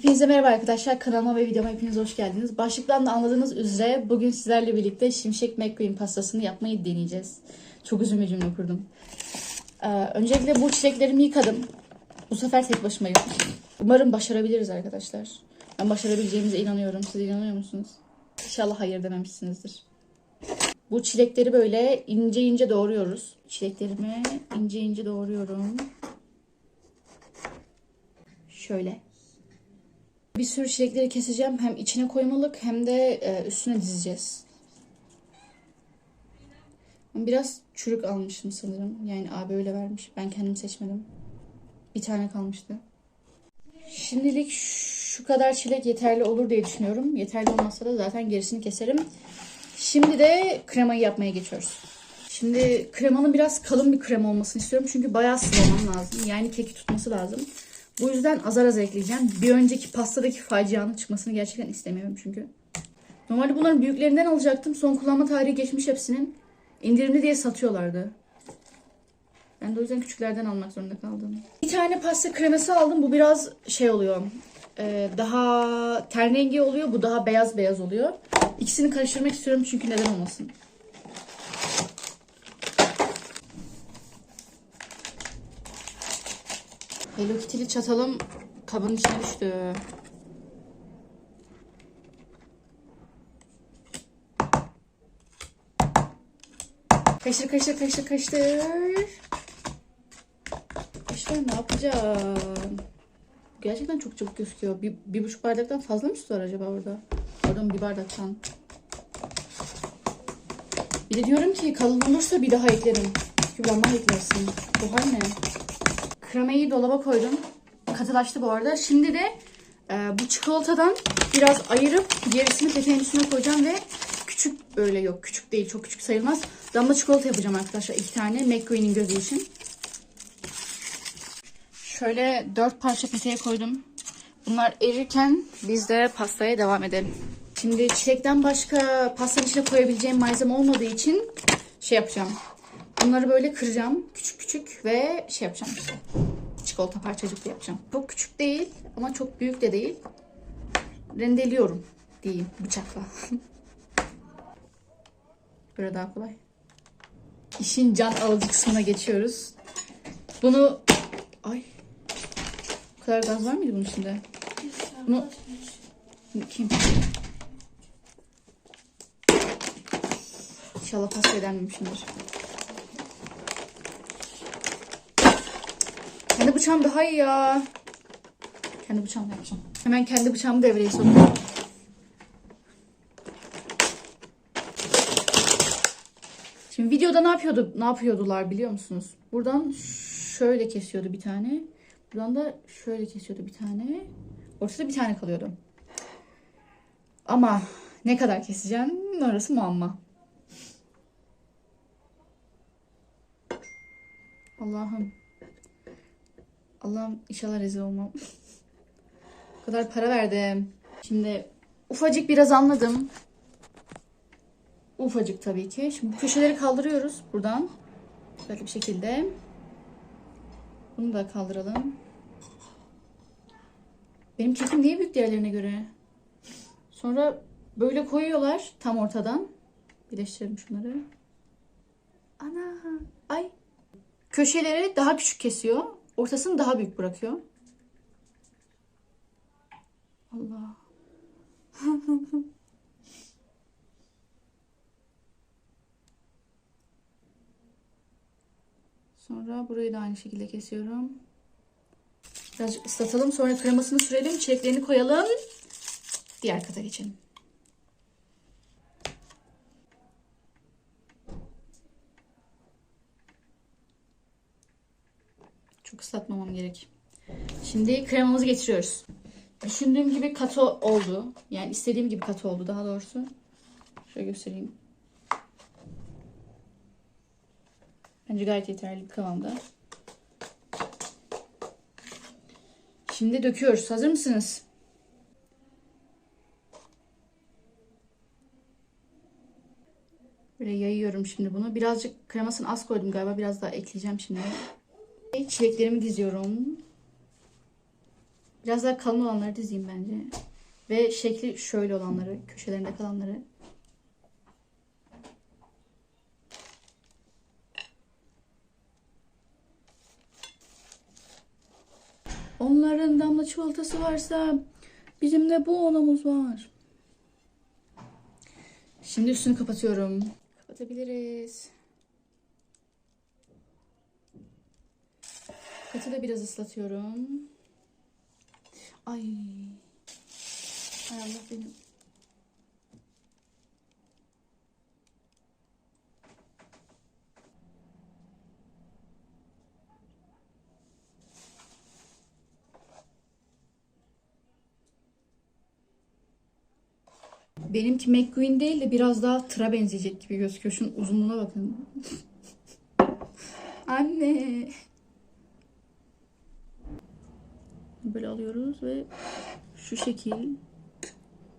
Hepinize merhaba arkadaşlar. Kanalıma ve videoma hepiniz hoş geldiniz. Başlıktan da anladığınız üzere bugün sizlerle birlikte Şimşek McQueen pastasını yapmayı deneyeceğiz. Çok uzun bir cümle kurdum. Ee, öncelikle bu çileklerimi yıkadım. Bu sefer tek başımayım. Umarım başarabiliriz arkadaşlar. Ben başarabileceğimize inanıyorum. Siz inanıyor musunuz? İnşallah hayır dememişsinizdir. Bu çilekleri böyle ince ince doğruyoruz. Çileklerimi ince ince doğruyorum. Şöyle. Bir sürü çilekleri keseceğim. Hem içine koymalık hem de e, üstüne dizeceğiz. Biraz çürük almışım sanırım. Yani abi öyle vermiş. Ben kendim seçmedim. Bir tane kalmıştı. Şimdilik şu kadar çilek yeterli olur diye düşünüyorum. Yeterli olmasa da zaten gerisini keserim. Şimdi de kremayı yapmaya geçiyoruz. Şimdi kremanın biraz kalın bir krema olmasını istiyorum. Çünkü bayağı sıvamam lazım. Yani keki tutması lazım. Bu yüzden azar azar ekleyeceğim. Bir önceki pastadaki facianın çıkmasını gerçekten istemiyorum çünkü. Normalde bunların büyüklerinden alacaktım. Son kullanma tarihi geçmiş hepsinin. İndirimli diye satıyorlardı. Ben de o yüzden küçüklerden almak zorunda kaldım. Bir tane pasta kreması aldım. Bu biraz şey oluyor. e, daha ten rengi oluyor. Bu daha beyaz beyaz oluyor. İkisini karıştırmak istiyorum çünkü neden olmasın. Hello Kitty'li çatalım kabın içine düştü. Kaşır kaşır kaşır kaşır. İşte ne yapacağım? Gerçekten çok çabuk gözüküyor. Bir, bir buçuk bardaktan fazla mı su var acaba orada? Pardon bir bardaktan. Bir de diyorum ki kalın olursa bir daha eklerim. Kübranma eklersin. Bu hal ne? Kremayı dolaba koydum. Katılaştı bu arada. Şimdi de e, bu çikolatadan biraz ayırıp gerisini peteğin üstüne koyacağım ve küçük böyle yok küçük değil çok küçük sayılmaz. Damla çikolata yapacağım arkadaşlar iki tane McQueen'in gözü için. Şöyle dört parça peteğe koydum. Bunlar erirken biz de pastaya devam edelim. Şimdi çilekten başka pastanın içine koyabileceğim malzeme olmadığı için şey yapacağım. Bunları böyle kıracağım küçük küçük ve şey yapacağım işte. Çikolata parçacıklı yapacağım. Çok küçük değil ama çok büyük de değil. Rendeliyorum diyeyim bıçakla. Böyle daha kolay. İşin can alıcı kısmına geçiyoruz. Bunu... Ay. Bu kadar gaz var mıydı bunun içinde? Bunu... Kim? İnşallah pasta edenmemişimdir. Bıçağım daha iyi ya. Kendi bıçağımla yapacağım. Hemen kendi bıçağımı devreye sokuyorum. Şimdi videoda ne yapıyordu? Ne yapıyordular biliyor musunuz? Buradan şöyle kesiyordu bir tane. Buradan da şöyle kesiyordu bir tane. Ortada bir tane kalıyordu. Ama ne kadar keseceğim orası muamma. Allah'ım. Allah'ım inşallah rezil olmam. o kadar para verdim. Şimdi ufacık biraz anladım. Ufacık tabii ki. Şimdi köşeleri kaldırıyoruz buradan. Böyle bir şekilde. Bunu da kaldıralım. Benim kekim niye büyük diğerlerine göre? Sonra böyle koyuyorlar tam ortadan. Birleştirelim şunları. Ana. Ay. Köşeleri daha küçük kesiyor. Ortasını daha büyük bırakıyor. Allah. Sonra burayı da aynı şekilde kesiyorum. Birazcık ıslatalım. Sonra kremasını sürelim. Çileklerini koyalım. Diğer kata geçelim. Çok ıslatmamam gerek. Şimdi kremamızı getiriyoruz. Düşündüğüm gibi katı oldu. Yani istediğim gibi katı oldu daha doğrusu. Şöyle göstereyim. Bence gayet yeterli bir kıvamda. Şimdi döküyoruz. Hazır mısınız? Böyle yayıyorum şimdi bunu. Birazcık kremasını az koydum galiba. Biraz daha ekleyeceğim şimdi. Çileklerimi diziyorum. Biraz daha kalın olanları dizeyim bence. Ve şekli şöyle olanları, köşelerinde kalanları. Onların damla çikolatası varsa bizim de bu onumuz var. Şimdi üstünü kapatıyorum. Kapatabiliriz. Katı da biraz ıslatıyorum. Ay. Ay Allah benim. Benimki McQueen değil de biraz daha tıra benzeyecek gibi gözüküyor. Şunun uzunluğuna bakın. Anne. Böyle alıyoruz ve şu şekil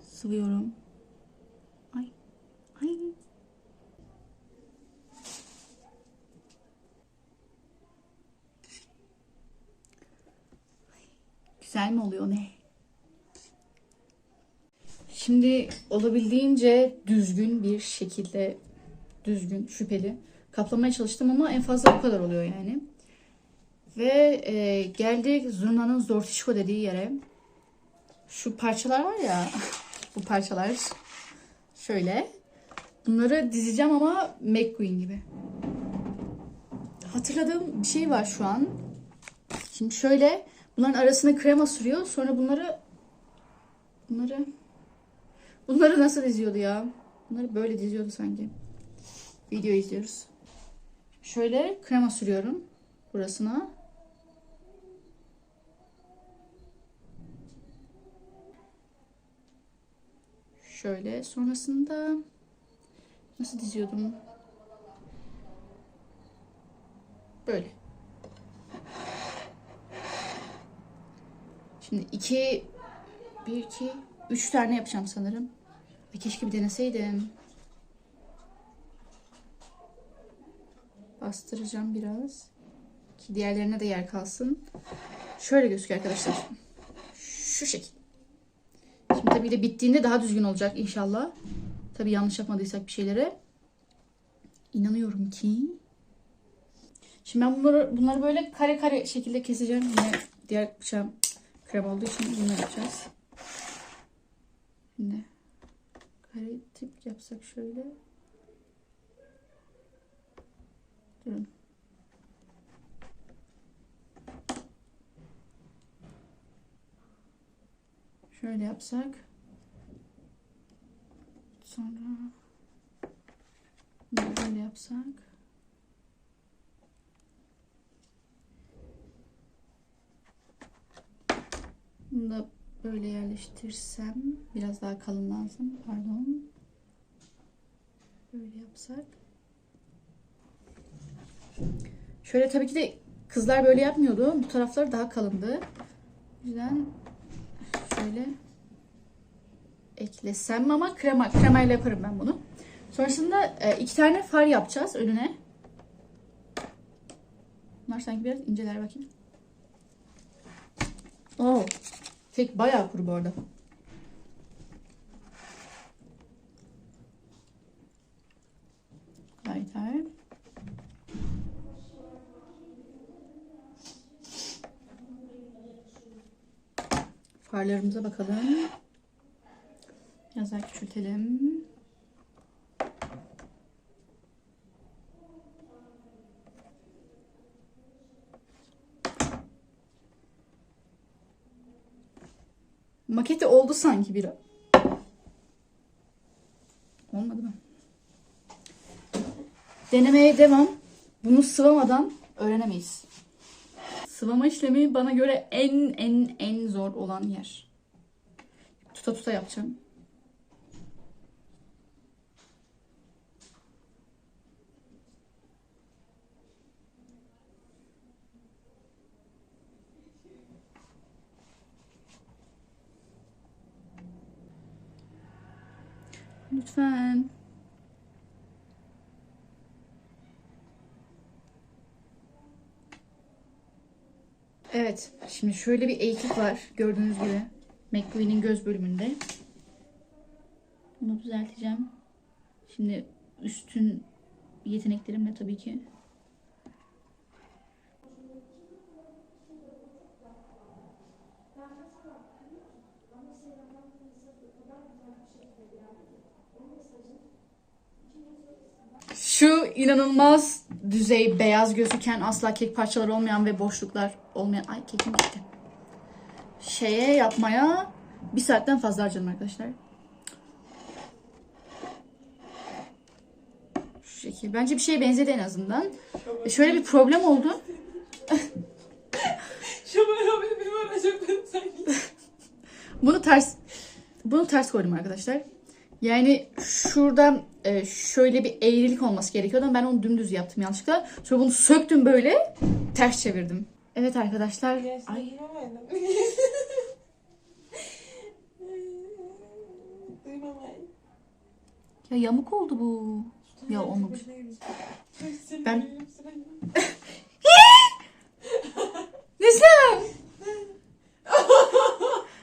sıvıyorum. Ay. Ay. Güzel mi oluyor ne? Şimdi olabildiğince düzgün bir şekilde düzgün, şüpheli kaplamaya çalıştım ama en fazla bu kadar oluyor yani. Ve e, geldik zurnanın zortişko dediği yere. Şu parçalar var ya, bu parçalar şöyle. Bunları dizeceğim ama McQueen gibi. Hatırladığım bir şey var şu an. Şimdi şöyle bunların arasına krema sürüyor. Sonra bunları bunları bunları nasıl diziyordu ya? Bunları böyle diziyordu sanki. Video izliyoruz. Şöyle krema sürüyorum burasına. Şöyle sonrasında nasıl diziyordum? Böyle. Şimdi iki, bir, iki, üç tane yapacağım sanırım. Ay keşke bir deneseydim. Bastıracağım biraz. Ki diğerlerine de yer kalsın. Şöyle gözüküyor arkadaşlar. Şu şekil. Şimdi tabii de bittiğinde daha düzgün olacak inşallah. Tabii yanlış yapmadıysak bir şeylere. İnanıyorum ki. Şimdi ben bunları, bunları böyle kare kare şekilde keseceğim. Yine diğer bıçağım krem olduğu için bunu yapacağız. Şimdi kare tip yapsak şöyle. Durun. Şöyle yapsak. Sonra böyle yapsak. Bunu da böyle yerleştirsem biraz daha kalın lazım. Pardon. Böyle yapsak. Şöyle tabii ki de kızlar böyle yapmıyordu. Bu taraflar daha kalındı. O yüzden şöyle eklesem ama krema kremayla yaparım ben bunu. Sonrasında e, iki tane far yapacağız önüne. Bunlar sanki biraz inceler bakayım. Oo. Kek bayağı kuru bu arada. Farlarımıza bakalım. Biraz küçültelim. Maketi oldu sanki bir. Olmadı mı? Denemeye devam. Bunu sıvamadan öğrenemeyiz. Sıvama işlemi bana göre en en en zor olan yer. Tuta tuta yapacağım. Lütfen. Evet. Şimdi şöyle bir eğiklik var gördüğünüz gibi. McQueen'in göz bölümünde. Bunu düzelteceğim. Şimdi üstün yeteneklerimle tabii ki. Şu inanılmaz düzey beyaz gözüken asla kek parçaları olmayan ve boşluklar olmayan ay kekim gitti. Şeye yapmaya bir saatten fazla harcadım arkadaşlar. Şu şekil. Bence bir şeye benzedi en azından. E şöyle bir problem oldu. Bir benim sanki. Bunu ters bunu ters koydum arkadaşlar. Yani şurada e, şöyle bir eğrilik olması gerekiyordu ama ben onu dümdüz yaptım yanlışlıkla. Sonra bunu söktüm böyle ters çevirdim. Evet arkadaşlar. Ay ya yamuk oldu bu. Ya olmamış. Ben- Neslihan!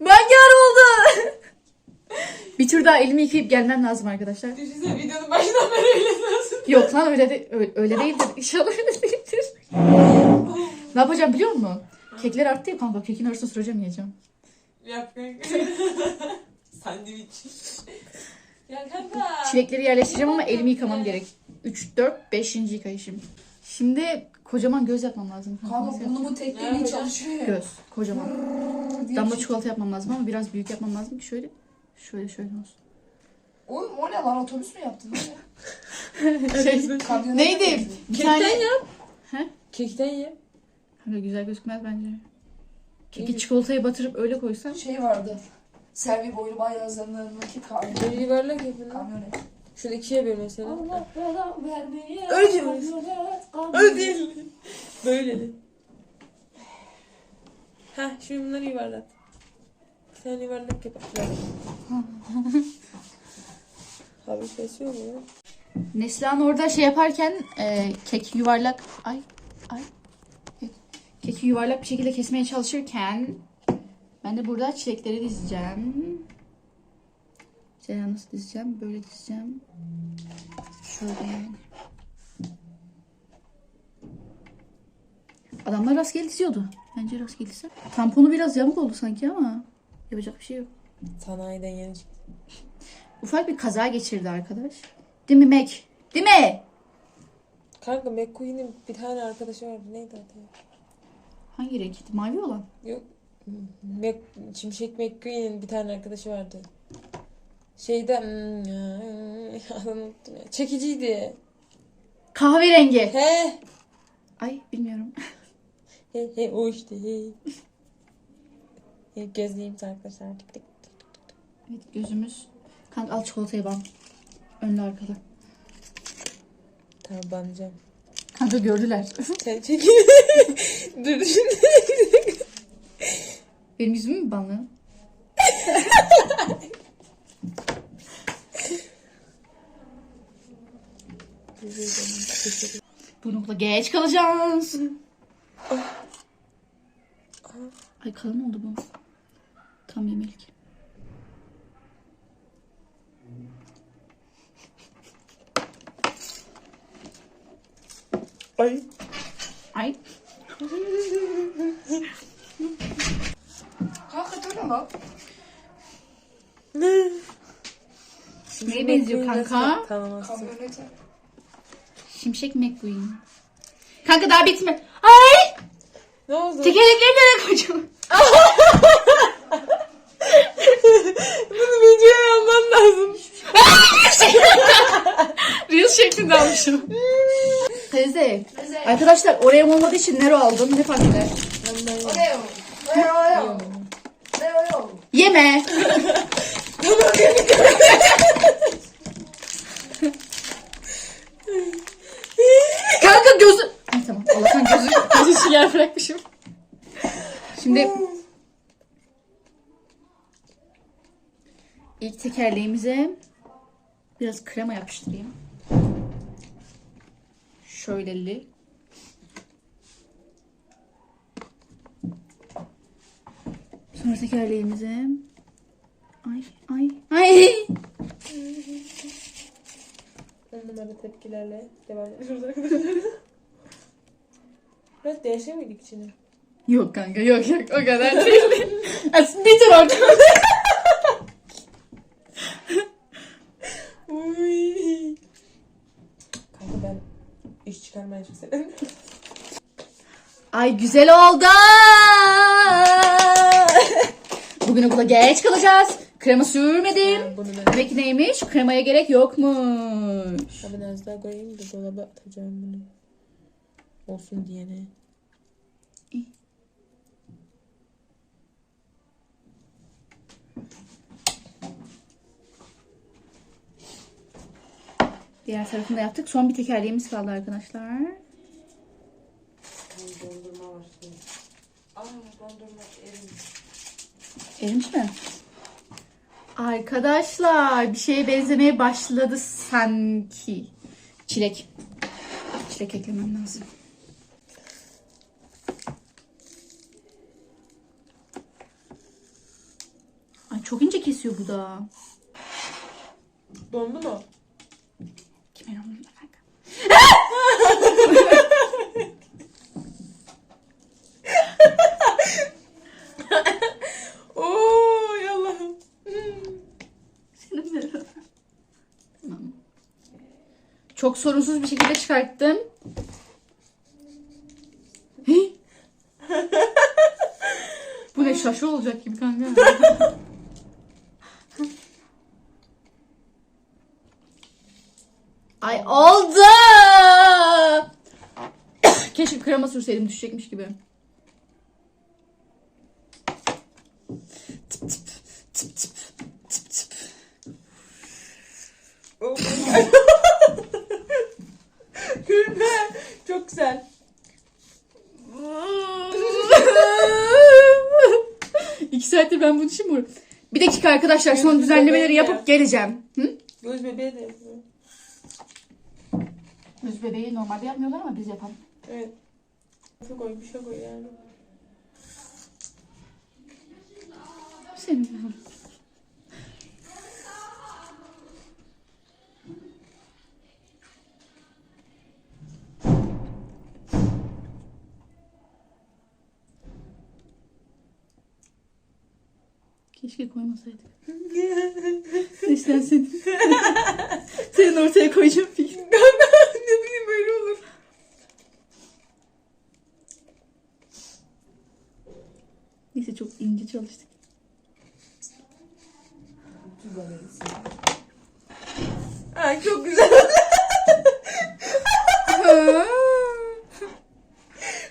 Mangar oldu. bir tur daha elimi yıkayıp gelmem lazım arkadaşlar. Düşünsene videonun başından beri öyle diyorsun. Yok lan öyle de öyle, öyle değildir. İnşallah öyle değildir. ne yapacağım biliyor musun? Kekler arttı ya kanka. Kekin arasına süreceğim yiyeceğim. Yap kanka. Sandviç. Ya kanka. Çilekleri yerleştireceğim ama elimi yıkamam gerek. 3, 4, 5. yıkayışım. Şimdi kocaman göz yapmam lazım. Kanka Nasıl yapacağım? burnumu tekleyle çalışıyor ya. Göz. Kocaman. Damla çikolata yapmam lazım ama biraz büyük yapmam lazım ki şöyle. Şöyle şöyle olsun. Oğlum o ne lan otobüs mü yaptın? Şey, Kamyonet neydi? Bir Kekten tane... yap. He? Kekten ye. Kanka güzel gözükmez bence. Keki çikolataya batırıp öyle koysam. Şey vardı. Selvi boylu bayrağızlarındaki kamyonet. Böyle yuvarlak yapın. lan. Kamyonet. Şunu ikiye böl mesela. Allah bela vermeye. Öyle kamyonet, kamyonet. Öyle değil. Böyle de. Heh şimdi bunları yuvarlat. Tane yuvarlak yap. Böyle. Abi kesiyor mu ya? Neslihan orada şey yaparken e, kek yuvarlak ay ay keki yuvarlak bir şekilde kesmeye çalışırken ben de burada çilekleri dizeceğim. Mesela nasıl dizeceğim? Böyle dizeceğim. Şöyle yani. Adamlar rastgele diziyordu. Bence rastgele dizse. Tamponu biraz yamuk oldu sanki ama yapacak bir şey yok. Sanayiden yeni çıktı. Ufak bir kaza geçirdi arkadaş. Değil mi Mac? Değil mi? Kanka McQueen'in bir tane arkadaşı vardı. Neydi adı? Hangi renk? Mavi olan. Yok. Mac, Şimşek McQueen'in bir tane arkadaşı vardı. Şeyde hmm, unuttum ya. Çekiciydi. Kahverengi. He. Ay bilmiyorum. He he o işte he. Gözlüğüm arkadaşlar. Tık tık. Evet gözümüz. Kanka al çikolatayı bana. Önlü arkada. Tamam banacağım. Kanka gördüler. Sen çekil. Dur şimdi. Benim yüzümü mü banlıyor? Bunu okula geç kalacağız. Ay kalın oldu bu. Tam yemelik. Ay. Ay. Kanka dön lan. Neye benziyor kanka? Kamyonete. Şimşek McQueen. Kanka daha bitme. Ay! Ne oldu? Tekerlekleri nereye koyacağım? Bunu videoya alman lazım. Şeklinde almışım. Teyze. Arkadaşlar Oreo olmadığı için Nero aldım. Ne fark eder? Oreo. Oreo. Oreo. Oreo. Yeme. Kanka gözü... Ay tamam. Allah'tan gözü, gözü siyer bırakmışım. Şimdi... ilk tekerleğimize biraz krema yapıştırayım. Şöyleli. Sonra tekerleğimizi. Ay ay ay. Numara tepkilerle devam ediyoruz arkadaşlar. Biraz değişir miydik içine? Yok kanka yok yok o kadar değil. Bitir orada. Uy. Kanka ben Ay güzel oldu. Bugün okula geç kalacağız. Krema sürmedim. Ben bunu ben Demek ki neymiş? Kremaya gerek yokmuş. Ha, ben az daha koyayım da dolaba atacağım bunu. Olsun diyene. Diğer tarafını da yaptık. Son bir tekerleğimiz kaldı arkadaşlar. Dondurma var şimdi. Aa dondurma erimiş. Erimiş mi? Arkadaşlar bir şeye benzemeye başladı sanki. Çilek. Çilek eklemem lazım. Ay çok ince kesiyor bu da. Dondu mu? Kimin umurunda kanka? Oo Allah'ım. Senin merhaba. Tamam. Çok sorunsuz bir şekilde çıkarttım. Bu ne şaşı olacak gibi kanka. Ay oldu. Keşke krema sürseydim düşecekmiş gibi. Saattir ben bunu mi uğra- Bir dakika arkadaşlar son düzenlemeleri yapıp geleceğim. Hı? Göz bebeği de yapıyor. Yüz bebeği normalde yapmıyorlar ama biz yapalım. Evet. Çok koy bir şey koy yani. Senin. Koymasaydık. İstersin. Senin ortaya koyacağım bir. ne bileyim böyle olur. Neyse çok ince çalıştık. Ay çok güzel.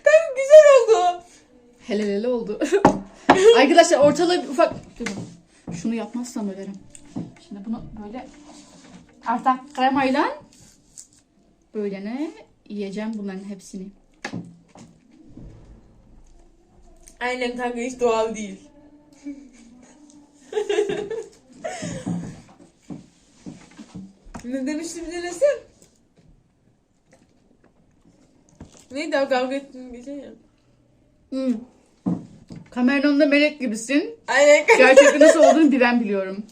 Tam güzel oldu. Hele hele oldu. Arkadaşlar ortalığı ufak... Dur. Şunu yapmazsam ölerim. Şimdi bunu böyle artık kremayla böyle ne yiyeceğim bunların hepsini. Aynen kanka hiç doğal değil. ne demiştim dinlesin? Neydi o kavga ettiğin gece ya? Hmm. Kameranın önünde melek gibisin. Aynen. Gerçekten nasıl olduğunu bir ben biliyorum.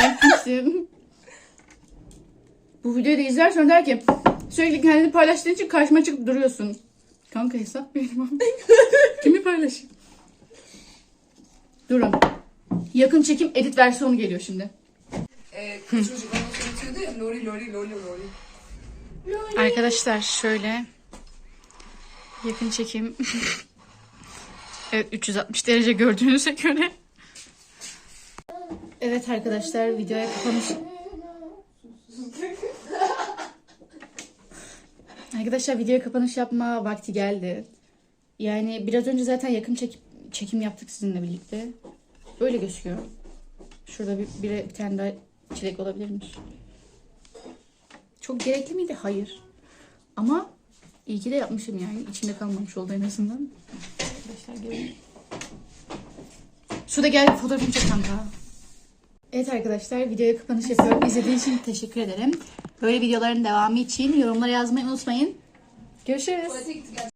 Sen kimsin? Bu videoyu da izlersen der ki sürekli kendini paylaştığın için karşıma çıkıp duruyorsun. Kanka hesap benim. Kimi paylaşayım? Durun. Yakın çekim edit versiyonu geliyor şimdi. Ee, kız çocuk bana söyletiyordu ya lori lori lori lori. Arkadaşlar şöyle yakın çekim. evet 360 derece gördüğünüze göre. Evet arkadaşlar videoya kapanış. Arkadaşlar videoya kapanış yapma vakti geldi. Yani biraz önce zaten yakın çekim, çekim yaptık sizinle birlikte. Böyle gözüküyor. Şurada bir, bir, bir tane daha çilek olabilirmiş. Çok gerekli miydi? Hayır. Ama iyi ki de yapmışım yani. İçinde kalmamış oldu en azından. Arkadaşlar gelin. Suda gel fotoğrafını çek kanka. Evet arkadaşlar videoya kapanış yapıyorum. İzlediğiniz için teşekkür ederim. Böyle videoların devamı için yorumlara yazmayı unutmayın. Görüşürüz.